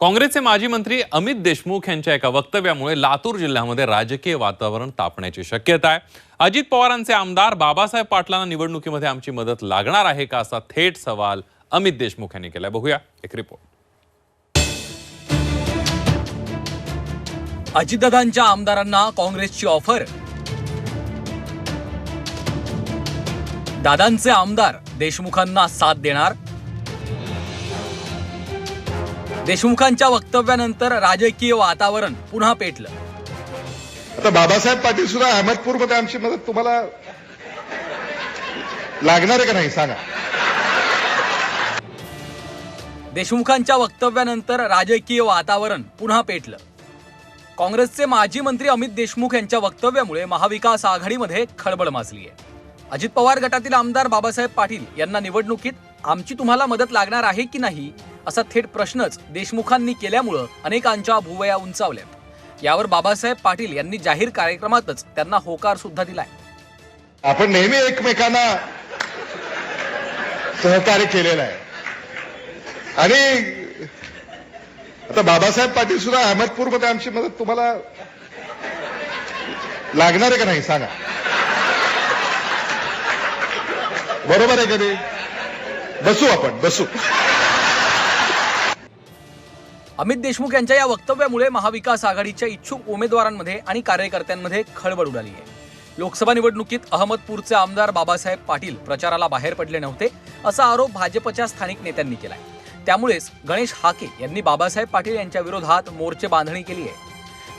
काँग्रेसचे माजी मंत्री अमित देशमुख यांच्या एका वक्तव्यामुळे लातूर जिल्ह्यामध्ये राजकीय वातावरण तापण्याची शक्यता आहे. अजित पवारांचे आमदार बाबासाहेब पाटलांना निवडणुकीमध्ये आमची मदत लागणार आहे का असा थेट सवाल अमित देशमुख यांनी केलाय. बघूया. एक रिपोर्ट अजितदादांच्या आमदारांना काँग्रेसची ऑफर. दादांचे आमदार देशमुखांना साथ देणार. देशमुखांच्या वक्तव्यानंतर राजकीय वातावरण पुन्हा पेटलं. आता बाबासाहेब पाटील सुद्धा अहमदपूरमध्ये आमची मदत तुम्हाला लागणार आहे का नाही सांगा. देशमुखांच्या वक्तव्यानंतर राजकीय वातावरण पुन्हा पेटलं. काँग्रेसचे माजी मंत्री अमित देशमुख यांच्या वक्तव्यामुळे महाविकास आघाडीमध्ये खळबळ माजली आहे. अजित पवार गटातील आमदार बाबासाहेब पाटील यांना निवडणुकीत आमची तुम्हाला मदत लागणार आहे की नाही असा थेट प्रश्नच देशमुखांनी केल्यामुळं अनेकांच्या भुवया उंचावल्यात. यावर बाबासाहेब पाटील यांनी जाहीर कार्यक्रमातच त्यांना होकार सुद्धा दिलाय. आपण नेहमी एकमेकांना सहकार्य केलेलं आहे. आणि आता बाबासाहेब पाटील सुद्धा अहमदपूरमध्ये आमची मदत तुम्हाला लागणार आहे का नाही सांगा. बरोबर आहे कधी बसू आपण बसू. अमित देशमुख यांच्या या वक्तव्यामुळे महाविकास आघाडीच्या इच्छुक उमेदवारांमध्ये आणि कार्यकर्त्यांमध्ये खळबळ उडाली आहे. लोकसभा निवडणुकीत अहमदपूरचे आमदार बाबासाहेब पाटील प्रचाराला बाहेर पडले नव्हते असा आरोप भाजपच्या स्थानिक नेत्यांनी केलाय. त्यामुळेच गणेश हाके यांनी बाबासाहेब पाटील यांच्या विरोधात मोर्चे बांधणी केली आहे.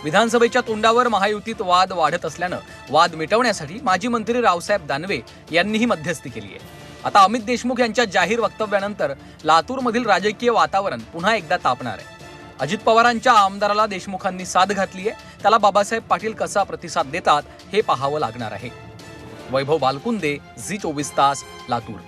विधानसभेच्या तोंडावर महायुतीत वाद वाढत असल्यानं वाद मिटवण्यासाठी माजी मंत्री रावसाहेब दानवे यांनीही मध्यस्थी केली आहे. आता अमित देशमुख यांच्या जाहीर वक्तव्यानंतर लातूरमधील राजकीय वातावरण पुन्हा एकदा तापणार आहे. अजित पवारांच्या आमदाराला देशमुखांनी साथ घातली आहे. त्याला बाबासाहेब पाटील कसा प्रतिसाद देतात हे पाहावं लागणार आहे. वैभव बालकुंदे झी चोवीस तास लातूर.